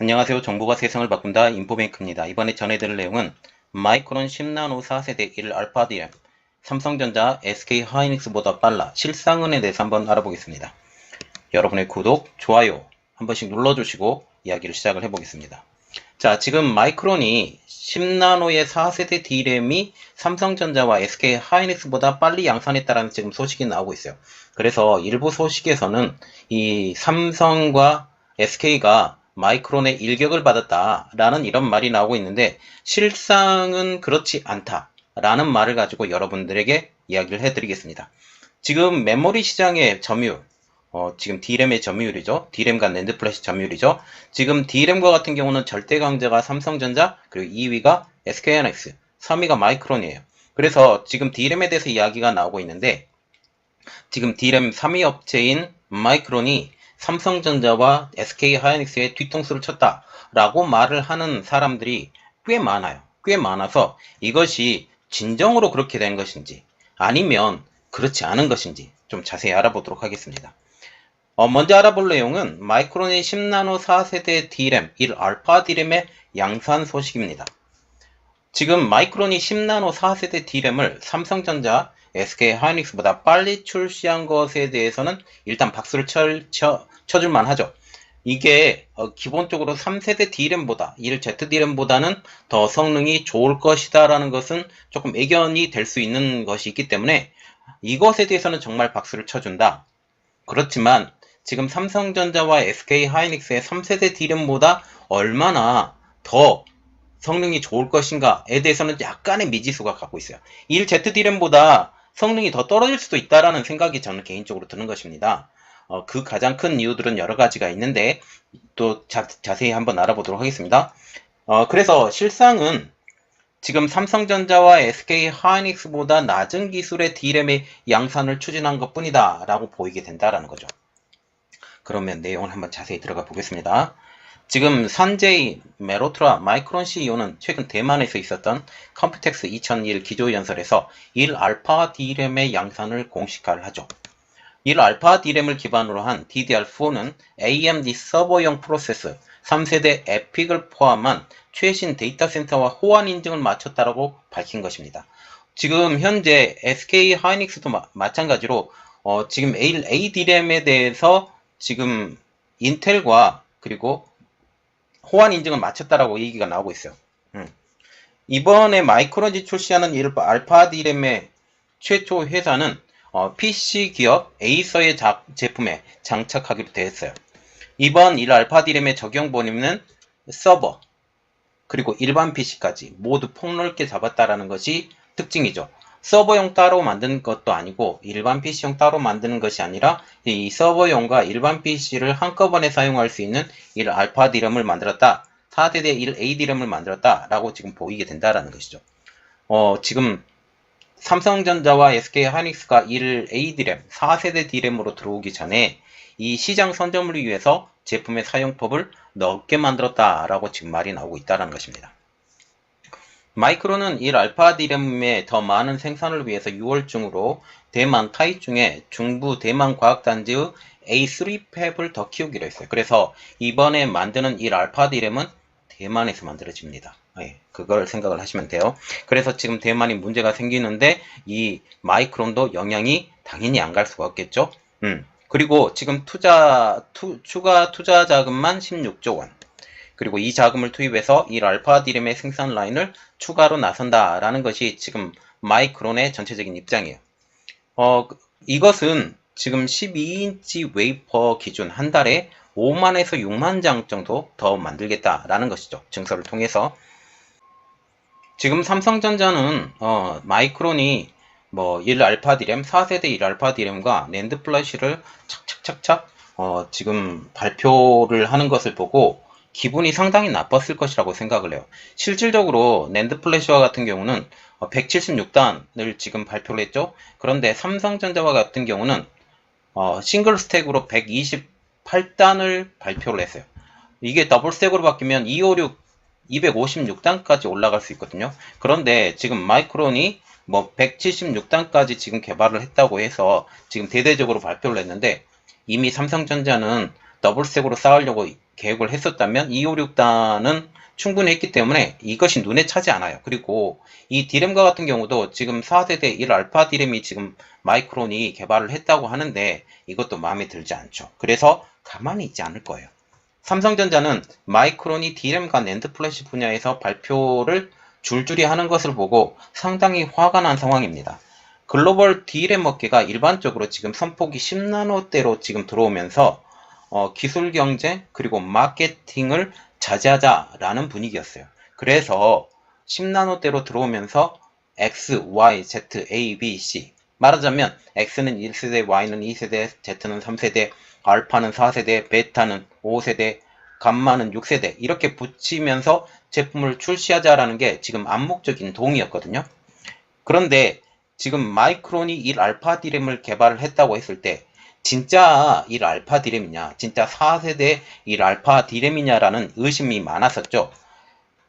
안녕하세요. 정보가 세상을 바꾼다 인포뱅크입니다. 이번에 전해드릴 내용은 마이크론 10나노 4세대 1 알파 디램 삼성전자 SK 하이닉스보다 빨라 실상은에 대해서 한번 알아보겠습니다. 여러분의 구독, 좋아요 한 번씩 눌러주시고 이야기를 시작을 해보겠습니다. 자, 지금 마이크론이 10나노의 4세대 D램이 삼성전자와 SK 하이닉스보다 빨리 양산했다라는 지금 소식이 나오고 있어요. 그래서 일부 소식에서는 이 삼성과 SK가 마이크론의 일격을 받았다 라는 이런 말이 나오고 있는데 실상은 그렇지 않다 라는 말을 가지고 여러분들에게 이야기를 해드리겠습니다. 지금 메모리 시장의 점유율, 어, 지금 D램의 점유율이죠. D램과 낸드 플래시 점유율이죠. 지금 D램과 같은 경우는 절대 강자가 삼성전자, 그리고 2위가 SK하이닉스, 3위가 마이크론이에요. 그래서 지금 D램에 대해서 이야기가 나오고 있는데 지금 D램 3위 업체인 마이크론이 삼성전자와 SK 하이닉스의 뒤통수를 쳤다라고 말을 하는 사람들이 꽤 많아요. 꽤 많아서 이것이 진정으로 그렇게 된 것인지 아니면 그렇지 않은 것인지 좀 자세히 알아보도록 하겠습니다. 어, 먼저 알아볼 내용은 마이크론의 10나노 4세대 D램 1알파 D램의 양산 소식입니다. 지금 마이크론이 10나노 4세대 D램을 삼성전자, SK 하이닉스보다 빨리 출시한 것에 대해서는 일단 박수를 쳐, 쳐, 쳐줄만 하죠. 이게 어, 기본적으로 3세대 D램보다 1Z D램보다는 더 성능이 좋을 것이다라는 것은 조금 애견이 될 수 있는 것이 있기 때문에 이것에 대해서는 정말 박수를 쳐준다. 그렇지만 지금 삼성전자와 SK 하이닉스의 3세대 D램보다 얼마나 더 성능이 좋을 것인가에 대해서는 약간의 미지수가 갖고 있어요. 1Z D램보다 성능이 더 떨어질 수도 있다라는 생각이 저는 개인적으로 드는 것입니다. 어, 그 가장 큰 이유들은 여러 가지가 있는데 또 자, 세히 한번 알아보도록 하겠습니다. 어, 그래서 실상은 지금 삼성전자와 SK 하이닉스보다 낮은 기술의 D램의 양산을 추진한 것 뿐이다 라고 보이게 된다라는 거죠. 그러면 내용을 한번 자세히 들어가 보겠습니다. 지금 산제이 메로트라 마이크론 CEO는 최근 대만에서 있었던 컴퓨텍스 2001 기조연설에서 1알파 D램의 양산을 공식화를 하죠. 1알파 D램을 기반으로 한 DDR4는 AMD 서버용 프로세스 3세대 에픽을 포함한 최신 데이터 센터와 호환 인증을 마쳤다라고 밝힌 것입니다. 지금 현재 SK 하이닉스도 마, 마찬가지로 어, 지금 AD램에 대해서 지금 인텔과 그리고 호환 인증을 마쳤다라고 얘기가 나오고 있어요. 음. 이번에 마이크론이 출시하는 알파 D램의 최초 회사는 어, PC 기업 에이서의 자, 제품에 장착하기로 되었어요. 이번 1 알파 D램의 적용 본임은 서버 그리고 일반 PC까지 모두 폭넓게 잡았다라는 것이 특징이죠. 서버용 따로 만든 것도 아니고 일반 PC용 따로 만드는 것이 아니라 이 서버용과 일반 PC를 한꺼번에 사용할 수 있는 1 알파 D램을 만들었다. 4대대 1 A D램을 만들었다. 라고 지금 보이게 된다라는 것이죠. 어, 지금 삼성전자와 SK 하이닉스가 1 A D램, 4세대 D램으로 들어오기 전에 이 시장 선점을 위해서 제품의 사용법을 넓게 만들었다라고 지금 말이 나오고 있다는 것입니다. 마이크론은 1 알파 D램의 더 많은 생산을 위해서 6월 중으로 대만 타이중의 중부 대만 과학단지의 A3 팹을 더 키우기로 했어요. 그래서 이번에 만드는 1 알파 D램은 대만에서 만들어집니다. 네, 그걸 생각을 하시면 돼요. 그래서 지금 대만이 문제가 생기는데 이 마이크론도 영향이 당연히 안 갈 수가 없겠죠. 음. 그리고 지금 투자 투, 추가 투자 자금만 16조 원. 그리고 이 자금을 투입해서 1 알파 디램의 생산 라인을 추가로 나선다라는 것이 지금 마이크론의 전체적인 입장이에요. 어, 이것은 지금 12인치 웨이퍼 기준 한 달에 5만에서 6만 장 정도 더 만들겠다라는 것이죠. 증서를 통해서. 지금 삼성전자는 어, 마이크론이 뭐 1알파 디램, 4세대 1알파 디램과 낸드 플래시를 착착착착 어, 지금 발표를 하는 것을 보고 기분이 상당히 나빴을 것이라고 생각을 해요. 실질적으로 낸드 플래시와 같은 경우는 176단을 지금 발표를 했죠. 그런데 삼성전자와 같은 경우는 어, 싱글 스택으로 128단을 발표를 했어요. 이게 더블 스택으로 바뀌면 256, 256단까지 올라갈 수 있거든요. 그런데 지금 마이크론이 뭐 176단까지 지금 개발을 했다고 해서 지금 대대적으로 발표를 했는데 이미 삼성전자는 더블 스택으로 쌓으려고 계획을 했었다면 256단은 충분히 했기 때문에 이것이 눈에 차지 않아요. 그리고 이 디램과 같은 경우도 지금 4세대 1 알파 디램이 지금 마이크론이 개발을 했다고 하는데 이것도 마음에 들지 않죠. 그래서 가만히 있지 않을 거예요. 삼성전자는 마이크론이 디램과 낸드 플래시 분야에서 발표를 줄줄이 하는 것을 보고 상당히 화가 난 상황입니다. 글로벌 디램 업계가 일반적으로 지금 선폭이 10나노대로 지금 들어오면서 어, 기술 경쟁 그리고 마케팅을 자제하자라는 분위기였어요. 그래서 10나노대로 들어오면서 X, Y, Z, A, B, C 말하자면 X는 1세대, Y는 2세대, Z는 3세대, 알파는 4세대, 베타는 5세대, 감마는 6세대 이렇게 붙이면서 제품을 출시하자라는 게 지금 암묵적인 동의였거든요. 그런데 지금 마이크론이 1 알파 디램을 개발을 했다고 했을 때 진짜 1 알파 디램이냐, 진짜 4세대 1 알파 디램이냐라는 의심이 많았었죠.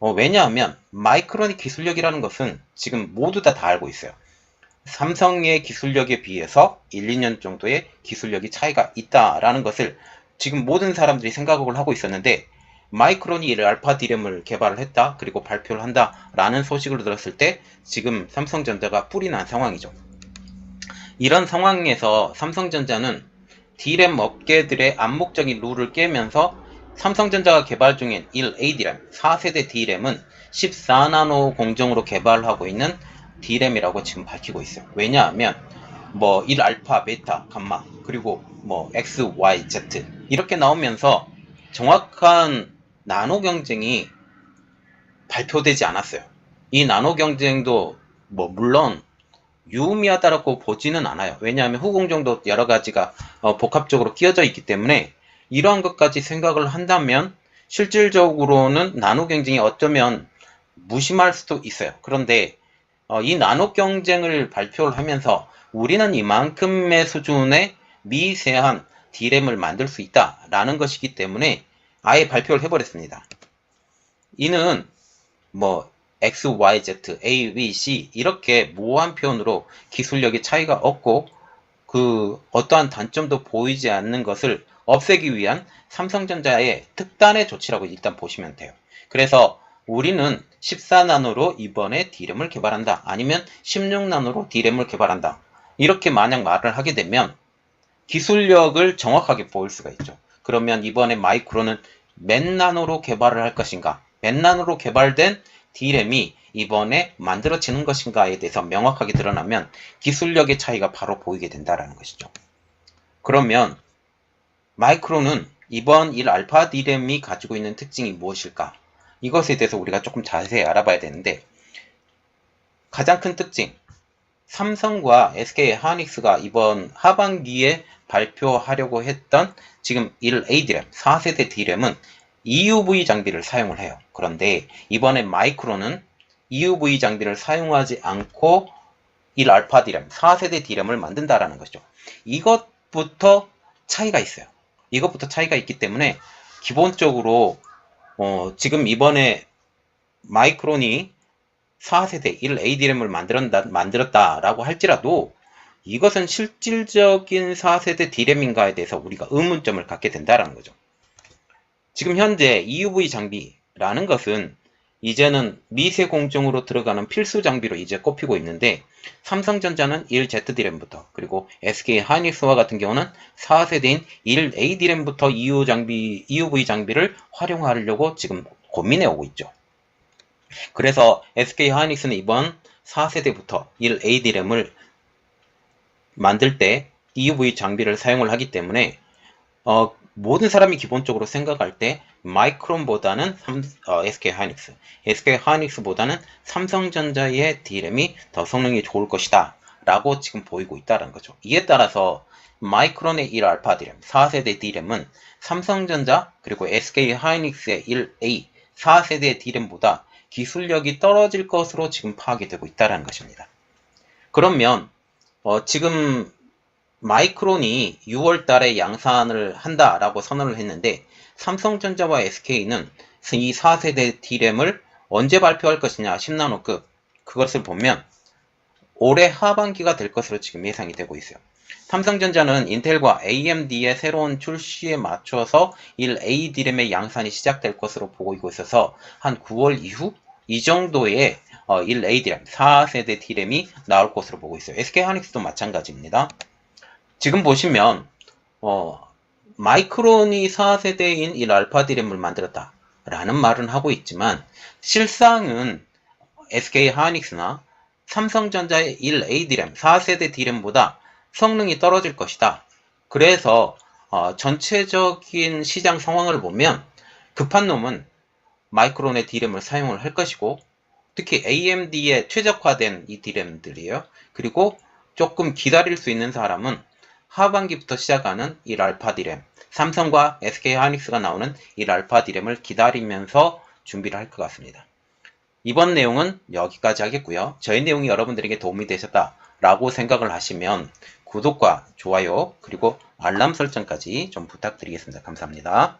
어, 왜냐하면 마이크론의 기술력이라는 것은 지금 모두 다 다 알고 있어요. 삼성의 기술력에 비해서 1, 2년 정도의 기술력이 차이가 있다라는 것을 지금 모든 사람들이 생각을 하고 있었는데 마이크론이 이 알파 디램을 개발을 했다 그리고 발표를 한다라는 소식을 들었을 때 지금 삼성전자가 뿔이 난 상황이죠. 이런 상황에서 삼성전자는 디램 업계들의 암묵적인 룰을 깨면서 삼성전자가 개발 중인 1A 디램 4세대 디램은 14나노 공정으로 개발하고 있는 디램이라고 지금 밝히고 있어요. 왜냐하면 뭐 1알파, 베타, 감마 그리고 뭐 X, Y, Z 이렇게 나오면서 정확한 나노 경쟁이 발표되지 않았어요. 이 나노 경쟁도 뭐 물론 유의미하다라고 보지는 않아요. 왜냐하면 후공정도 여러 가지가 어, 복합적으로 끼어져 있기 때문에 이러한 것까지 생각을 한다면 실질적으로는 나노 경쟁이 어쩌면 무심할 수도 있어요. 그런데 어, 이 나노 경쟁을 발표를 하면서 우리는 이만큼의 수준의 미세한 디램을 만들 수 있다라는 것이기 때문에 아예 발표를 해버렸습니다. 이는 뭐 X, Y, Z, A, B, C 이렇게 모호한 표현으로 기술력의 차이가 없고 그 어떠한 단점도 보이지 않는 것을 없애기 위한 삼성전자의 특단의 조치라고 일단 보시면 돼요. 그래서 우리는 14나노로 이번에 디램을 개발한다. 아니면 16나노로 디램을 개발한다. 이렇게 만약 말을 하게 되면 기술력을 정확하게 보일 수가 있죠. 그러면 이번에 마이크로는 몇 나노로 개발을 할 것인가? 몇 나노로 개발된 디램이 이번에 만들어지는 것인가에 대해서 명확하게 드러나면 기술력의 차이가 바로 보이게 된다는 것이죠. 그러면 마이크로는 이번 1 알파 디램이 가지고 있는 특징이 무엇일까? 이것에 대해서 우리가 조금 자세히 알아봐야 되는데 가장 큰 특징 삼성과 SK 하이닉스가 이번 하반기에 발표하려고 했던 지금 1A 디램 4세대 디램은 EUV 장비를 사용을 해요. 그런데 이번에 마이크로는 EUV 장비를 사용하지 않고 1 알파 디램 4세대 디램을 만든다라는 것이죠. 이것부터 차이가 있어요. 이것부터 차이가 있기 때문에 기본적으로 어, 지금 이번에 마이크론이 4세대 1ADRAM을 만들었다, 만들었다라고 할지라도 이것은 실질적인 4세대 D램인가에 대해서 우리가 의문점을 갖게 된다라는 거죠. 지금 현재 EUV 장비라는 것은 이제는 미세 공정으로 들어가는 필수 장비로 이제 꼽히고 있는데 삼성전자는 1ZD램부터 그리고 SK 하이닉스와 같은 경우는 4세대인 1AD램부터 EU 장비, EUV 장비를 활용하려고 지금 고민해 오고 있죠. 그래서 SK 하이닉스는 이번 4세대부터 1AD램을 만들 때 EUV 장비를 사용을 하기 때문에 어, 모든 사람이 기본적으로 생각할 때 마이크론보다는 삼, 어, SK 하이닉스, SK 하이닉스보다는 삼성전자의 D램이 더 성능이 좋을 것이다 라고 지금 보이고 있다는 거죠. 이에 따라서 마이크론의 1 알파 D램, 4세대 D램은 삼성전자 그리고 SK 하이닉스의 1A, 4세대 D램보다 기술력이 떨어질 것으로 지금 파악이 되고 있다는 것입니다. 그러면 어, 지금 마이크론이 6월 달에 양산을 한다라고 선언을 했는데 삼성전자와 SK는 이 4세대 D램을 언제 발표할 것이냐 10나노급 그것을 보면 올해 하반기가 될 것으로 지금 예상이 되고 있어요. 삼성전자는 인텔과 AMD의 새로운 출시에 맞춰서 1A 디램의 양산이 시작될 것으로 보이고 있어서 한 9월 이후 이 정도의 어, 1A 디램, 4세대 디램이 나올 것으로 보고 있어요. SK하이닉스도 마찬가지입니다. 지금 보시면 어, 마이크론이 4세대인 1알파 디램을 만들었다 라는 말은 하고 있지만 실상은 SK하이닉스나 삼성전자의 1A 디램, 4세대 디램보다 성능이 떨어질 것이다. 그래서 어, 전체적인 시장 상황을 보면 급한 놈은 마이크론의 디램을 사용을 할 것이고 특히 AMD에 최적화된 이 디램들이에요. 그리고 조금 기다릴 수 있는 사람은 하반기부터 시작하는 1알파 디램, 삼성과 SK 하이닉스가 나오는 1알파 디램을 기다리면서 준비를 할 것 같습니다. 이번 내용은 여기까지 하겠고요. 저희 내용이 여러분들에게 도움이 되셨다라고 생각을 하시면 구독과 좋아요 그리고 알람 설정까지 좀 부탁드리겠습니다. 감사합니다.